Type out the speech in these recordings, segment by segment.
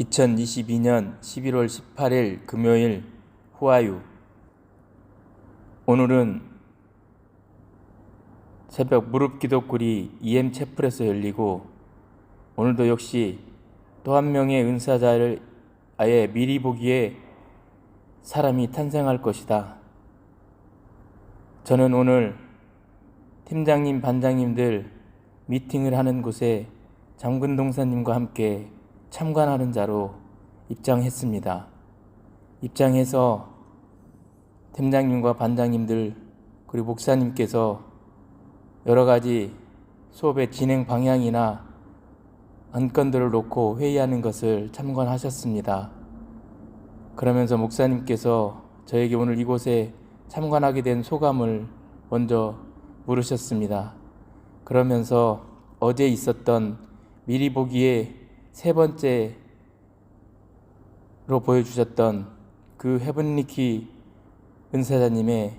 2022년 11월 18일 금요일 후아유 오늘은 새벽 무릎 기도굴이 EM 채플에서 열리고 오늘도 역시 또 한 명의 은사자를 아예 미리 보기에 사람이 탄생할 것이다. 저는 오늘 팀장님, 반장님들 미팅을 하는 곳에 장군 동사님과 함께 참관하는 자로 입장했습니다. 입장해서 팀장님과 반장님들 그리고 목사님께서 여러 가지 수업의 진행 방향이나 안건들을 놓고 회의하는 것을 참관하셨습니다. 그러면서 목사님께서 저에게 오늘 이곳에 참관하게 된 소감을 먼저 물으셨습니다. 그러면서 어제 있었던 미리 보기에 세 번째로 보여주셨던 그 헤븐리키 은사자님의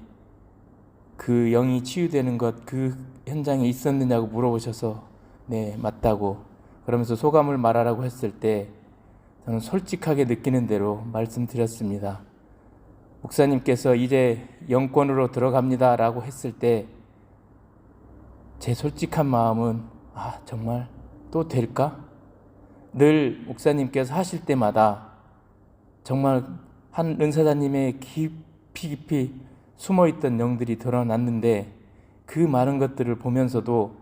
그 영이 치유되는 것 그 현장에 있었느냐고 물어보셔서 네 맞다고 그러면서 소감을 말하라고 했을 때 저는 솔직하게 느끼는 대로 말씀드렸습니다. 목사님께서 이제 영권으로 들어갑니다 라고 했을 때 제 솔직한 마음은 아 정말 또 될까? 늘 목사님께서 하실 때마다 정말 한 은사자님의 깊이 깊이 숨어 있던 영들이 드러났는데 그 많은 것들을 보면서도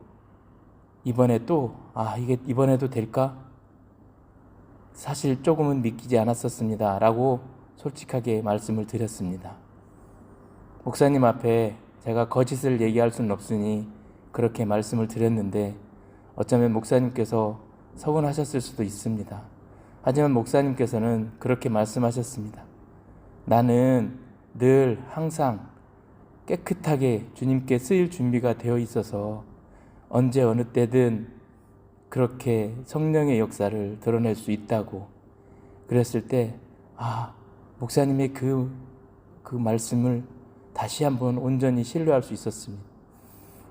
이번에 또 아 이게 이번에도 될까? 사실 조금은 믿기지 않았었습니다 라고 솔직하게 말씀을 드렸습니다. 목사님 앞에 제가 거짓을 얘기할 수는 없으니 그렇게 말씀을 드렸는데 어쩌면 목사님께서 서운하셨을 수도 있습니다. 하지만 목사님께서는 그렇게 말씀하셨습니다. 나는 늘 항상 깨끗하게 주님께 쓰일 준비가 되어 있어서 언제 어느 때든 그렇게 성령의 역사를 드러낼 수 있다고 그랬을 때, 아, 목사님의 그, 그 말씀을 다시 한번 온전히 신뢰할 수 있었습니다.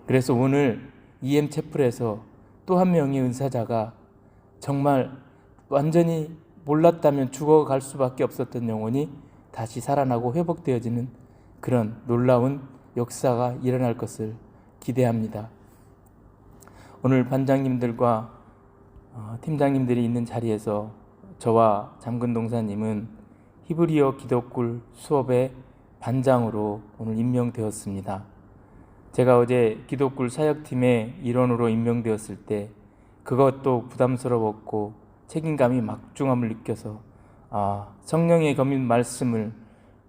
그래서 오늘 EM 채플에서 또 한 명의 은사자가 정말 완전히 몰랐다면 죽어갈 수밖에 없었던 영혼이 다시 살아나고 회복되어지는 그런 놀라운 역사가 일어날 것을 기대합니다. 오늘 반장님들과 어, 팀장님들이 있는 자리에서 저와 잠근 동사님은 히브리어 기독굴 수업의 반장으로 오늘 임명되었습니다. 제가 어제 기독굴 사역팀의 일원으로 임명되었을 때 그것도 부담스러웠고 책임감이 막중함을 느껴서 아, 성령의 검인 말씀을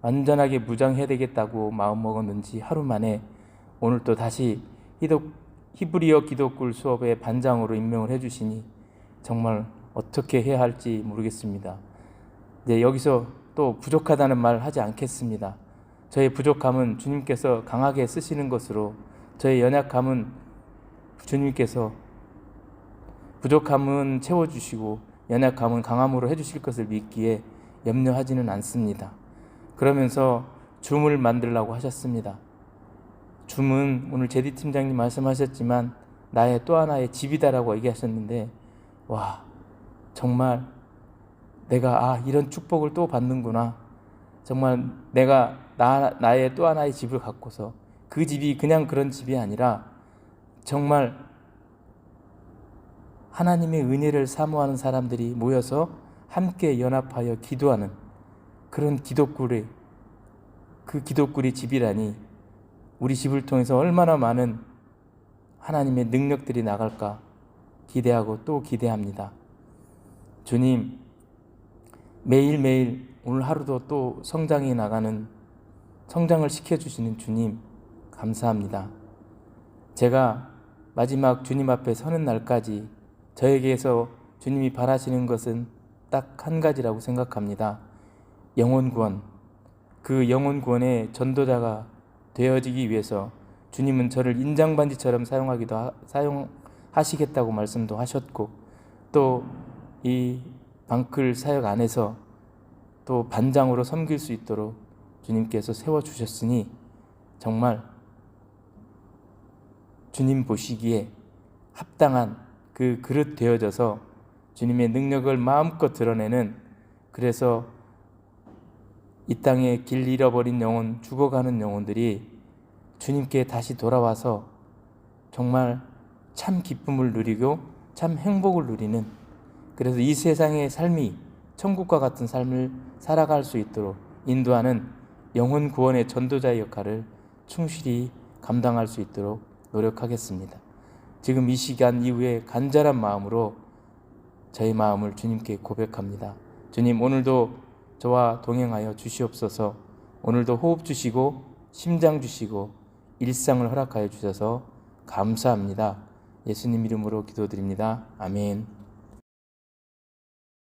완전하게 무장해야 되겠다고 마음먹었는지 하루 만에 오늘 또 다시 히브리어 기독굴 수업의 반장으로 임명을 해주시니 정말 어떻게 해야 할지 모르겠습니다. 네, 여기서 또 부족하다는 말 하지 않겠습니다. 저의 부족함은 주님께서 강하게 쓰시는 것으로 저의 연약함은 주님께서 부족함은 채워주시고 연약함은 강함으로 해주실 것을 믿기에 염려하지는 않습니다. 그러면서 줌을 만들라고 하셨습니다. 줌은 오늘 제디 팀장님 말씀하셨지만 나의 또 하나의 집이다라고 얘기하셨는데 와 정말 내가 아 이런 축복을 또 받는구나 정말 내가 나, 나의 또 하나의 집을 갖고서 그 집이 그냥 그런 집이 아니라 정말 하나님의 은혜를 사모하는 사람들이 모여서 함께 연합하여 기도하는 그런 기독굴의 그 기독굴의 집이라니 우리 집을 통해서 얼마나 많은 하나님의 능력들이 나갈까 기대하고 또 기대합니다. 주님, 매일매일 오늘 하루도 또 성장해 나가는 성장을 시켜주시는 주님, 감사합니다. 제가 마지막 주님 앞에 서는 날까지 저에게서 주님이 바라시는 것은 딱 한 가지라고 생각합니다. 영혼 구원. 그 영혼 구원의 전도자가 되어지기 위해서 주님은 저를 인장반지처럼 사용하기도 하, 사용하시겠다고 말씀도 하셨고 또 이 방클 사역 안에서 또 반장으로 섬길 수 있도록 주님께서 세워 주셨으니 정말 주님 보시기에 합당한 그 그릇 되어져서 주님의 능력을 마음껏 드러내는 그래서 이 땅에 길 잃어버린 영혼, 죽어가는 영혼들이 주님께 다시 돌아와서 정말 참 기쁨을 누리고 참 행복을 누리는 그래서 이 세상의 삶이 천국과 같은 삶을 살아갈 수 있도록 인도하는 영혼 구원의 전도자의 역할을 충실히 감당할 수 있도록 노력하겠습니다. 지금 이 시간 이후에 간절한 마음으로 저의 마음을 주님께 고백합니다. 주님 오늘도 저와 동행하여 주시옵소서. 오늘도 호흡 주시고 심장 주시고 일상을 허락하여 주셔서 감사합니다. 예수님 이름으로 기도드립니다. 아멘.